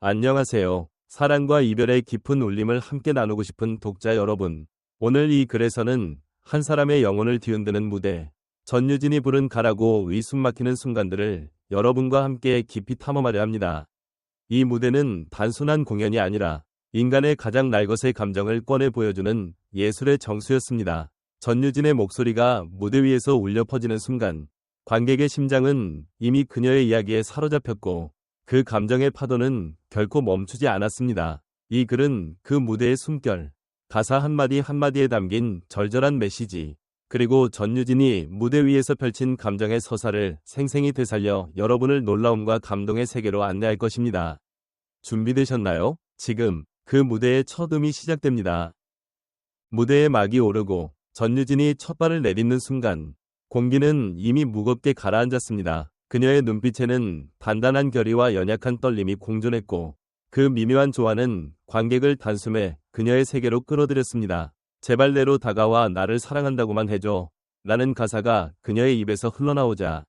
안녕하세요. 사랑과 이별의 깊은 울림을 함께 나누고 싶은 독자 여러분. 오늘 이 글에서는 한 사람의 영혼을 뒤흔드는 무대, 전유진이 부른 가라고 의숨 막히는 순간들을 여러분과 함께 깊이 탐험하려 합니다. 이 무대는 단순한 공연이 아니라 인간의 가장 날것의 감정을 꺼내 보여주는 예술의 정수였습니다. 전유진의 목소리가 무대 위에서 울려 퍼지는 순간 관객의 심장은 이미 그녀의 이야기에 사로잡혔고 그 감정의 파도는 결코 멈추지 않았습니다. 이 글은 그 무대의 숨결, 가사 한마디 한마디에 담긴 절절한 메시지, 그리고 전유진이 무대 위에서 펼친 감정의 서사를 생생히 되살려 여러분을 놀라움과 감동의 세계로 안내할 것입니다. 준비되셨나요? 지금 그 무대의 첫 음이 시작됩니다. 무대에 막이 오르고 전유진이 첫 발을 내딛는 순간 공기는 이미 무겁게 가라앉았습니다. 그녀의 눈빛에는 단단한 결의와 연약한 떨림이 공존했고 그 미묘한 조화는 관객을 단숨에 그녀의 세계로 끌어들였습니다. 제발 내로 다가와 나를 사랑한다고만 해줘. 라는 가사가 그녀의 입에서 흘러나오자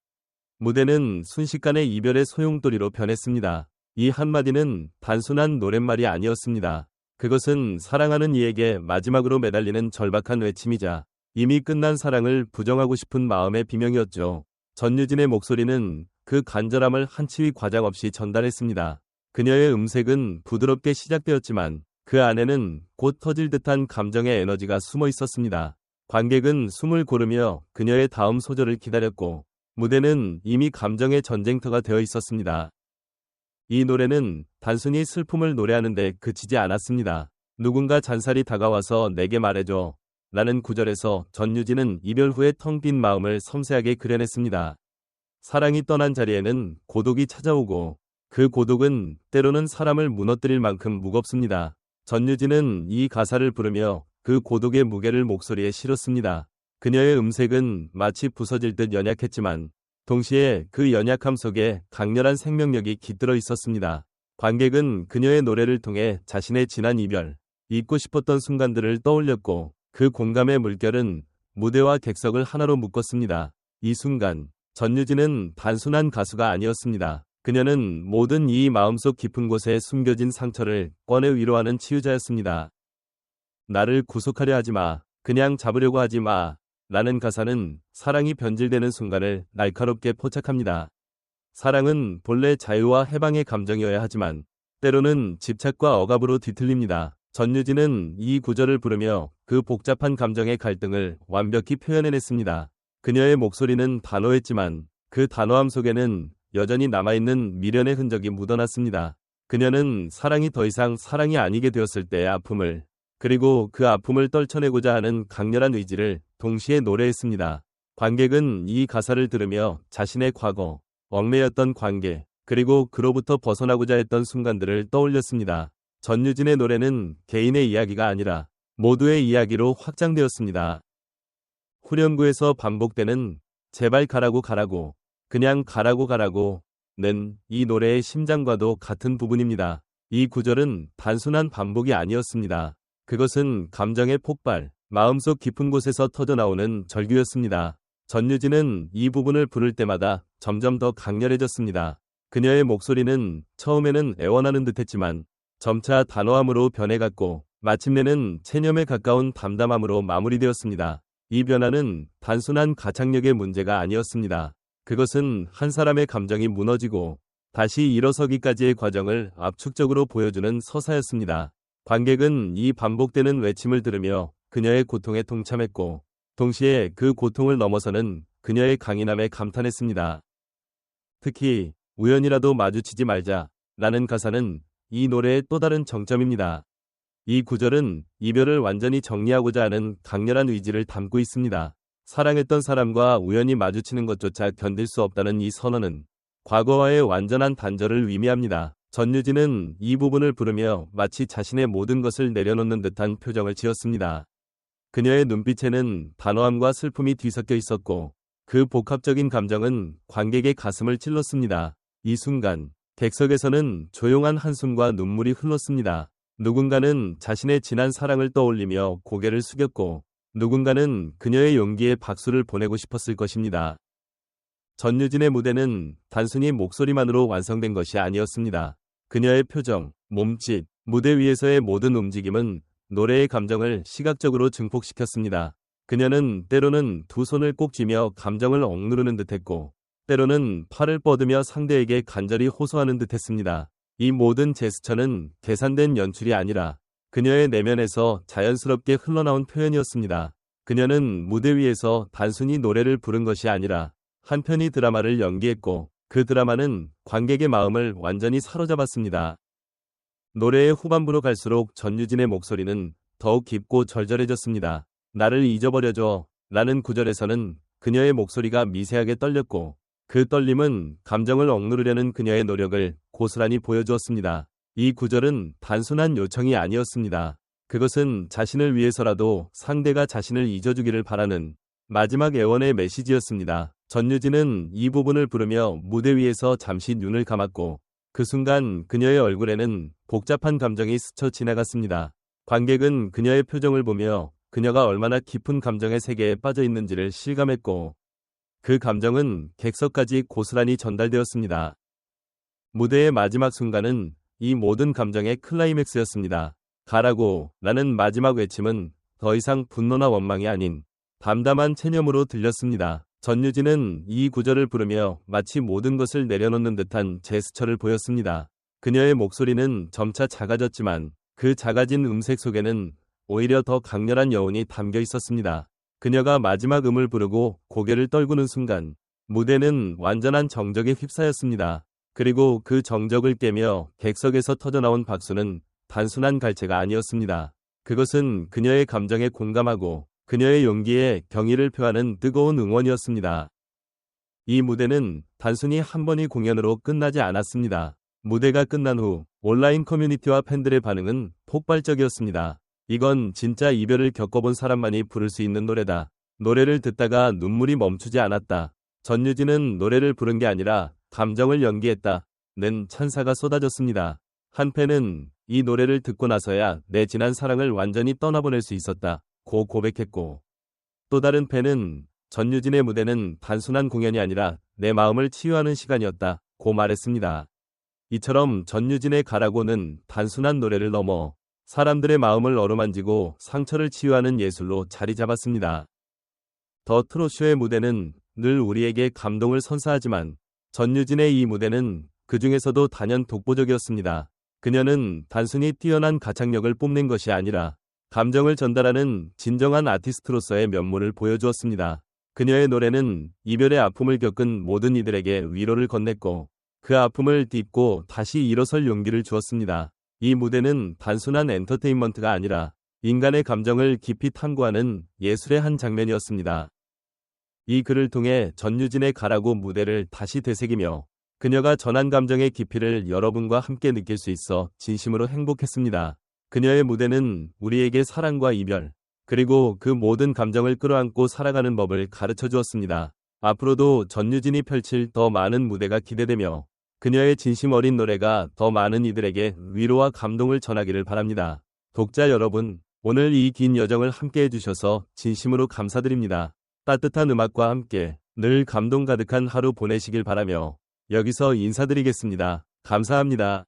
무대는 순식간에 이별의 소용돌이로 변했습니다. 이 한마디는 단순한 노랫말이 아니었습니다. 그것은 사랑하는 이에게 마지막으로 매달리는 절박한 외침이자 이미 끝난 사랑을 부정하고 싶은 마음의 비명이었죠. 전유진의 목소리는 그 간절함을 한치위 과장 없이 전달했습니다. 그녀의 음색은 부드럽게 시작되었지만 그 안에는 곧 터질 듯한 감정의 에너지가 숨어 있었습니다. 관객은 숨을 고르며 그녀의 다음 소절을 기다렸고 무대는 이미 감정의 전쟁터가 되어 있었습니다. 이 노래는 단순히 슬픔을 노래하는데 그치지 않았습니다. 누군가 잔살이 다가와서 내게 말해줘. 라는 구절에서 전유진은 이별 후에 텅 빈 마음을 섬세하게 그려냈습니다. 사랑이 떠난 자리에는 고독이 찾아오고 그 고독은 때로는 사람을 무너뜨릴 만큼 무겁습니다. 전유진은 이 가사를 부르며 그 고독의 무게를 목소리에 실었습니다. 그녀의 음색은 마치 부서질 듯 연약했지만 동시에 그 연약함 속에 강렬한 생명력이 깃들어 있었습니다. 관객은 그녀의 노래를 통해 자신의 지난 이별, 잊고 싶었던 순간들을 떠올렸고 그 공감의 물결은 무대와 객석을 하나로 묶었습니다. 이 순간 전유진은 단순한 가수가 아니었습니다. 그녀는 모든 이 마음속 깊은 곳에 숨겨진 상처를 꺼내 위로하는 치유자였습니다. 나를 구속하려 하지 마. 그냥 잡으려고 하지 마. 라는 가사는 사랑이 변질되는 순간을 날카롭게 포착합니다. 사랑은 본래 자유와 해방의 감정이어야 하지만 때로는 집착과 억압으로 뒤틀립니다. 전유진은 이 구절을 부르며 그 복잡한 감정의 갈등을 완벽히 표현해냈습니다. 그녀의 목소리는 단호했지만 그 단호함 속에는 여전히 남아있는 미련의 흔적이 묻어났습니다. 그녀는 사랑이 더 이상 사랑이 아니게 되었을 때의 아픔을 그리고 그 아픔을 떨쳐내고자 하는 강렬한 의지를 동시에 노래했습니다. 관객은 이 가사를 들으며 자신의 과거, 얽매였던 관계, 그리고 그로부터 벗어나고자 했던 순간들을 떠올렸습니다. 전유진의 노래는 개인의 이야기가 아니라 모두의 이야기로 확장되었습니다. 후렴구에서 반복되는 제발 가라고 가라고 그냥 가라고 가라고 는 이 노래의 심장과도 같은 부분입니다. 이 구절은 단순한 반복이 아니었습니다. 그것은 감정의 폭발, 마음속 깊은 곳에서 터져나오는 절규였습니다. 전유진은 이 부분을 부를 때마다 점점 더 강렬해졌습니다. 그녀의 목소리는 처음에는 애원하는 듯했지만 점차 단호함으로 변해갔고 마침내는 체념에 가까운 담담함으로 마무리되었습니다. 이 변화는 단순한 가창력의 문제가 아니었습니다. 그것은 한 사람의 감정이 무너지고 다시 일어서기까지의 과정을 압축적으로 보여주는 서사였습니다. 관객은 이 반복되는 외침을 들으며 그녀의 고통에 동참했고 동시에 그 고통을 넘어서는 그녀의 강인함에 감탄했습니다. 특히 우연이라도 마주치지 말자 라는 가사는 이 노래의 또 다른 정점입니다. 이 구절은 이별을 완전히 정리하고자 하는 강렬한 의지를 담고 있습니다. 사랑했던 사람과 우연히 마주치는 것조차 견딜 수 없다는 이 선언은 과거와의 완전한 단절을 의미합니다. 전유진은 이 부분을 부르며 마치 자신의 모든 것을 내려놓는 듯한 표정을 지었습니다. 그녀의 눈빛에는 단호함과 슬픔이 뒤섞여 있었고 그 복합적인 감정은 관객의 가슴을 찔렀습니다. 이 순간 객석에서는 조용한 한숨과 눈물이 흘렀습니다. 누군가는 자신의 지난 사랑을 떠올리며 고개를 숙였고 누군가는 그녀의 용기에 박수를 보내고 싶었을 것입니다. 전유진의 무대는 단순히 목소리만으로 완성된 것이 아니었습니다. 그녀의 표정, 몸짓, 무대 위에서의 모든 움직임은 노래의 감정을 시각적으로 증폭시켰습니다. 그녀는 때로는 두 손을 꼭 쥐며 감정을 억누르는 듯했고, 때로는 팔을 뻗으며 상대에게 간절히 호소하는 듯 했습니다. 이 모든 제스처는 계산된 연출이 아니라 그녀의 내면에서 자연스럽게 흘러나온 표현이었습니다. 그녀는 무대 위에서 단순히 노래를 부른 것이 아니라 한 편의 드라마를 연기했고 그 드라마는 관객의 마음을 완전히 사로잡았습니다. 노래의 후반부로 갈수록 전유진의 목소리는 더욱 깊고 절절해졌습니다. 나를 잊어버려줘 라는 구절에서는 그녀의 목소리가 미세하게 떨렸고 그 떨림은 감정을 억누르려는 그녀의 노력을 고스란히 보여주었습니다. 이 구절은 단순한 요청이 아니었습니다. 그것은 자신을 위해서라도 상대가 자신을 잊어주기를 바라는 마지막 애원의 메시지였습니다. 전유진은 이 부분을 부르며 무대 위에서 잠시 눈을 감았고 그 순간 그녀의 얼굴에는 복잡한 감정이 스쳐 지나갔습니다. 관객은 그녀의 표정을 보며 그녀가 얼마나 깊은 감정의 세계에 빠져 있는지를 실감했고 그 감정은 객석까지 고스란히 전달되었습니다. 무대의 마지막 순간은 이 모든 감정의 클라이맥스였습니다. 가라고 라는 마지막 외침은 더 이상 분노나 원망이 아닌 담담한 체념으로 들렸습니다. 전유진은 이 구절을 부르며 마치 모든 것을 내려놓는 듯한 제스처를 보였습니다. 그녀의 목소리는 점차 작아졌지만 그 작아진 음색 속에는 오히려 더 강렬한 여운이 담겨 있었습니다. 그녀가 마지막 음을 부르고 고개를 떨구는 순간 무대는 완전한 정적에 휩싸였습니다. 그리고 그 정적을 깨며 객석에서 터져나온 박수는 단순한 갈채가 아니었습니다. 그것은 그녀의 감정에 공감하고 그녀의 용기에 경의를 표하는 뜨거운 응원이었습니다. 이 무대는 단순히 한 번의 공연으로 끝나지 않았습니다. 무대가 끝난 후 온라인 커뮤니티와 팬들의 반응은 폭발적이었습니다. 이건 진짜 이별을 겪어본 사람만이 부를 수 있는 노래다. 노래를 듣다가 눈물이 멈추지 않았다. 전유진은 노래를 부른 게 아니라 감정을 연기했다. 는 찬사가 쏟아졌습니다. 한 팬은 이 노래를 듣고 나서야 내 지난 사랑을 완전히 떠나보낼 수 있었다. 고 고백했고 또 다른 팬은 전유진의 무대는 단순한 공연이 아니라 내 마음을 치유하는 시간이었다. 고 말했습니다. 이처럼 전유진의 가라고는 단순한 노래를 넘어 사람들의 마음을 어루만지고 상처를 치유하는 예술로 자리 잡았습니다. 더 트롯쇼의 무대는 늘 우리에게 감동을 선사하지만 전유진의 이 무대는 그 중에서도 단연 독보적이었습니다. 그녀는 단순히 뛰어난 가창력을 뽐낸 것이 아니라 감정을 전달하는 진정한 아티스트로서의 면모를 보여주었습니다. 그녀의 노래는 이별의 아픔을 겪은 모든 이들에게 위로를 건넸고 그 아픔을 딛고 다시 일어설 용기를 주었습니다. 이 무대는 단순한 엔터테인먼트가 아니라 인간의 감정을 깊이 탐구하는 예술의 한 장면이었습니다. 이 글을 통해 전유진의 가라고 무대를 다시 되새기며 그녀가 전한 감정의 깊이를 여러분과 함께 느낄 수 있어 진심으로 행복했습니다. 그녀의 무대는 우리에게 사랑과 이별, 그리고 그 모든 감정을 끌어안고 살아가는 법을 가르쳐 주었습니다. 앞으로도 전유진이 펼칠 더 많은 무대가 기대되며 그녀의 진심 어린 노래가 더 많은 이들에게 위로와 감동을 전하기를 바랍니다. 독자 여러분, 오늘 이 긴 여정을 함께 해주셔서 진심으로 감사드립니다. 따뜻한 음악과 함께 늘 감동 가득한 하루 보내시길 바라며 여기서 인사드리겠습니다. 감사합니다.